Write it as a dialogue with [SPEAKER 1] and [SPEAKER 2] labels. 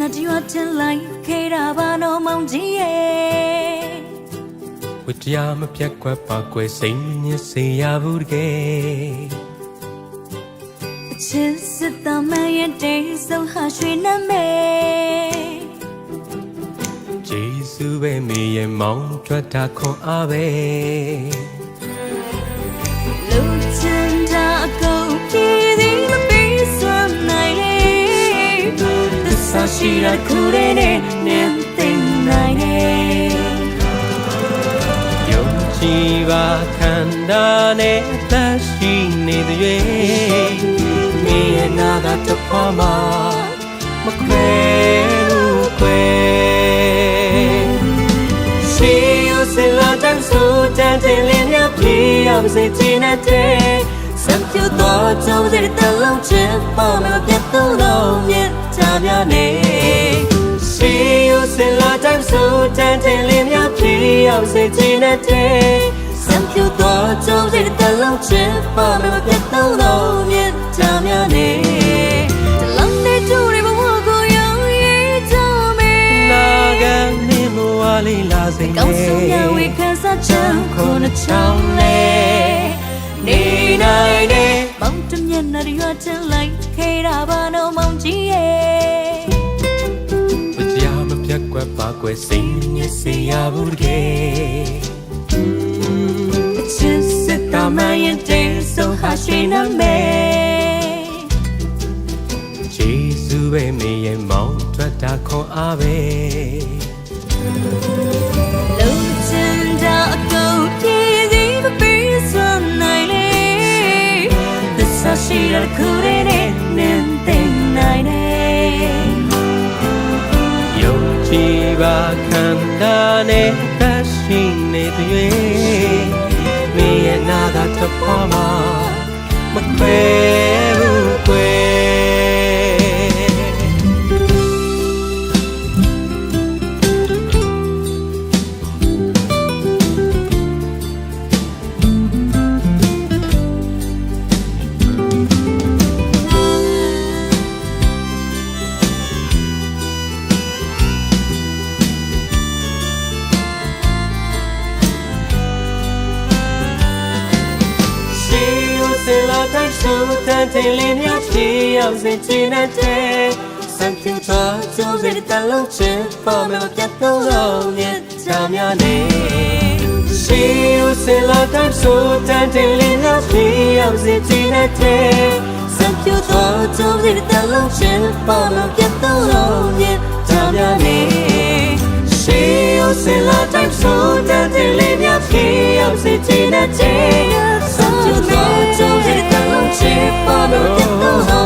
[SPEAKER 1] နာဒီဝတင်လိုက်ခေတာဘာနော်မောင်ကြီးရဲ့
[SPEAKER 2] ဝတ္တရားမပြတ်ကွက်ပါကွယ်စိတ်ညစ်စေရဘူးတကယ်
[SPEAKER 1] အချစ်စစ်တမန်ရဲ့တိတ်ဆုံးဟာရွှေနမဲ
[SPEAKER 2] ဂျေစုပဲမေရဲ့မောင်းထွက်တာခွန်အားပဲ
[SPEAKER 1] စ္စာရှိတာခုတည်းနဲ့နင်းသိမ့်နိုင်လေ
[SPEAKER 2] ယုံကြည်ပါခန္ဓာနဲ့အသက်ရှိနေတဲ့၍မေရဲ့နာတာတစ်ခွာမှာမခွဲဘူးခွဲရှိရစလာတန်းဆိုတန်းတင်လင်းများပြေအောင်စေချင်တဲ့
[SPEAKER 1] စံပြတော့ကြုံတဲ့ တလုံးချစ်ပေါ်မှာပြတ်တော့တော့မြတ်ချာများနေ
[SPEAKER 2] See you say la time so ten ten lim ya phi out say chin at day
[SPEAKER 1] စံပြတော့ကြုံတဲ့တလုံးချစ်ပေါ်မှာပြတ်တော့တော့မြတ်ချာများနေတလုံးနဲ့တူတဲ့ဘဝကိုရောင်းရည်ကြမယ်
[SPEAKER 2] na ga ni mo wa li la say
[SPEAKER 1] ကောင်းဆုံးရဝေခန်းစားချမ်းခုနှစ်ချောင်းလေနေနိုင်တ ယ်မောင်တမျက်နှာရွာချင်လိုက်ခေတာဘာနော်မောင်ကြီးရဲ့
[SPEAKER 2] ဘကြားမပြတ်ကွက်ပါကွယ်စိတ်ညစ်စေရဘူးတကယ်
[SPEAKER 1] ချစ်စစ်တမန်ရဲ့တိတ်ဆုံးဟာရှိနေမယ်
[SPEAKER 2] ဂျေစုပဲမေရဲ့မောင်းထွက်တာခွန်အားပဲ
[SPEAKER 1] လုံးချင်တာ စာရှိတဲ့ခုတည်းနဲ့နင်းသိမ့်နိုင်တယ်
[SPEAKER 2] ယုံကြည်ပါခန္ဓာနဲ့အသက်ရှိနေတဲ့မေရဲ့နာတာတစ်ခွာမှာမခွဲ တိုင်းဆိုတန်တင်လင်းများဖြေအောင်စင်ချင်တဲ့စံပြသွားကြိုးစတဲ့တလုံးချင်ပေါ်မှာပြတ်တော့လို့မြတ်ချာများနေရှိရစေလာတိုင်းဆိုတန်တင်လင်းများဖြေအောင်စင်ချင်တဲ့
[SPEAKER 1] စံပြတော့ကြုံတဲ့တလုံးချင်ပေါ်မှာပြတ်တော့လို့မြတ်ချာများနေ
[SPEAKER 2] ရှိ လုံးချင်